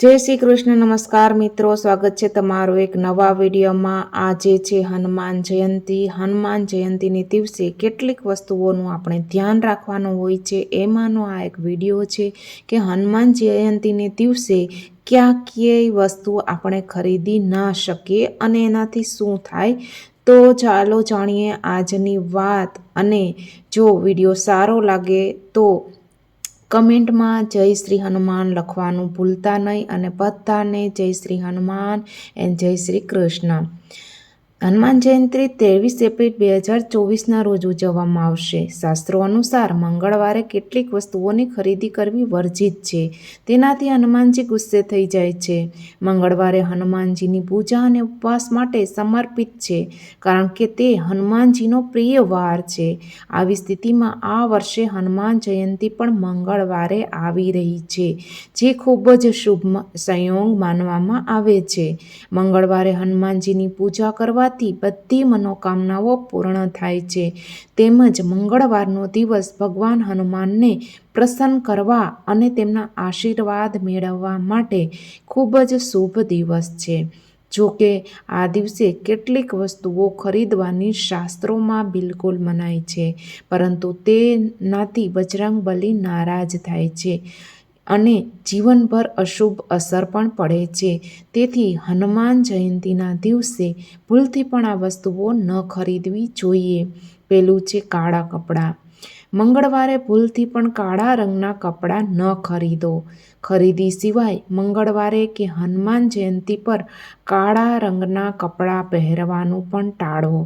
જય શ્રી કૃષ્ણ, નમસ્કાર મિત્રો. સ્વાગત છે તમારું એક નવા વિડીયોમાં. આજે છે હનુમાન જયંતિ. હનુમાન જયંતિની દિવસે કેટલીક વસ્તુઓનું આપણે ધ્યાન રાખવાનું હોય છે. એમાંનો આ એક વીડિયો છે કે હનુમાન જયંતિને દિવસે ક્યાં ક્યાંય વસ્તુ આપણે ખરીદી ના શકીએ અને એનાથી શું થાય? તો ચાલો જાણીએ આજની વાત. અને જો વીડિયો સારો લાગે તો કમેન્ટમાં જય શ્રી હનુમાન લખવાનું ભૂલતા નહીં અને બધાને જય શ્રી હનુમાન એન્ડ જય શ્રી કૃષ્ણ. હનુમાન જયંતિ ત્રેવીસ એપ્રિલ બે હજાર ચોવીસના રોજ ઉજવવામાં આવશે. શાસ્ત્રો અનુસાર મંગળવારે કેટલીક વસ્તુઓની ખરીદી કરવી વર્જિત છે. તેનાથી હનુમાનજી ગુસ્સે થઈ જાય છે. મંગળવારે હનુમાનજીની પૂજા અને ઉપવાસ માટે સમર્પિત છે, કારણ કે તે હનુમાનજીનો પ્રિય વાર છે. આવી સ્થિતિમાં આ વર્ષે હનુમાન જયંતિ પણ મંગળવારે આવી રહી છે, જે ખૂબ જ શુભ સંયોગ માનવામાં આવે છે. મંગળવારે હનુમાનજીની પૂજા કરવા કરવાથી બધી મનોકામનાઓ પૂર્ણ થાય છે. તેમજ મંગળવારનો દિવસ ભગવાન હનુમાનને પ્રસન્ન કરવા અને તેમના આશીર્વાદ મેળવવા માટે ખૂબ જ શુભ દિવસ છે. જો કે આ દિવસે કેટલીક વસ્તુઓ ખરીદવાની શાસ્ત્રોમાં બિલકુલ મનાય છે, પરંતુ તેનાથી બજરંગ બલી નારાજ થાય છે. અને જીવનભર અશુભ અસર પણ પડે છે. તેથી હનુમાન જયંતિના દિવસે ભૂલથી પણ આ વસ્તુઓ ન ખરીદવી જોઈએ. પેલું છે કાળા કપડાં. મંગળવારે ભૂલથી પણ કાળા રંગના કપડાં ન ખરીદો. ખરીદી સિવાય મંગળવારે કે હનુમાન જયંતિ પર કાળા રંગના કપડાં પહેરવાનું પણ ટાળો.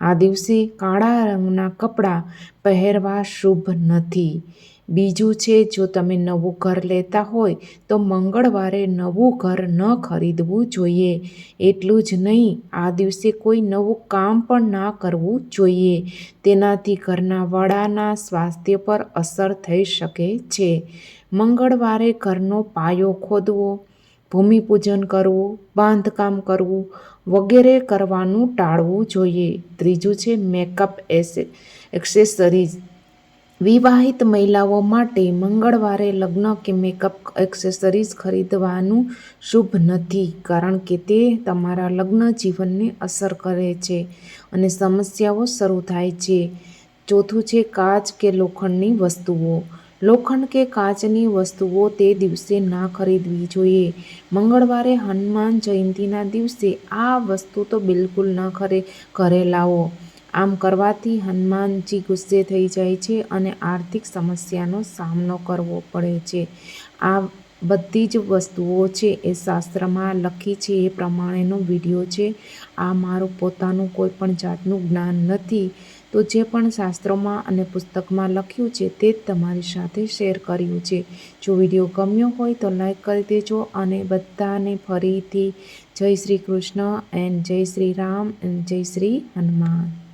આ દિવસે કાળા રંગના કપડાં પહેરવા શુભ નથી. બીજું છે, જો તમે નવું ઘર લેતા હોય, તો મંગળવારે નવું ઘર ન ખરીદવું જોઈએ. એટલું જ નહીં, આ દિવસે કોઈ નવું કામ પણ ના કરવું જોઈએ. તેનાથી ઘરના વડાના સ્વાસ્થ્ય પર અસર થઈ શકે છે. મંગળવારે ઘરનો પાયો ખોદવો ભૂમિપૂજન કરવું, બાંધકામ કરવું વગેરે કરવાનું ટાળવું જોઈએ. ત્રીજું છે મેકઅપ એસે, એક્સેસરીઝ. વિવાહિત મહિલાઓ માટે મંગળવારે લગ્ન કે મેકઅપ એક્સેસરીઝ ખરીદવાનું શુભ નથી, કારણ કે તે તમારા લગ્ન જીવનને અસર કરે છે અને સમસ્યાઓ શરૂ થાય છે. ચોથું છે કાચ કે લોખંડની વસ્તુઓ. લોખંડ કે કાચની વસ્તુઓ તે દિવસે ના ખરીદવી જોઈએ. મંગળવારે હનુમાન જયંતિના દિવસે આ વસ્તુ તો બિલકુલ ન ખરે. ઘરે લાવો. આમ કરવાથી હનુમાનજી ગુસ્સે થઈ જાય છે અને આર્થિક સમસ્યાનો સામનો કરવો પડે છે. આ બધી જ વસ્તુઓ છે એ શાસ્ત્રમાં લખી છે એ પ્રમાણેનો વીડિયો છે. આ મારું પોતાનું કોઈ પણ જાતનું જ્ઞાન નથી. તો જે પણ શાસ્ત્રોમાં અને પુસ્તકમાં લખ્યું છે તે જ તમારી સાથે શેર કર્યું છે. જો વીડિયો ગમ્યો હોય તો લાઈક કરી દેજો અને બધાને ફરીથી જય શ્રી કૃષ્ણ એન્ડ જય શ્રી રામ એન્ડ જય શ્રી હનુમાન.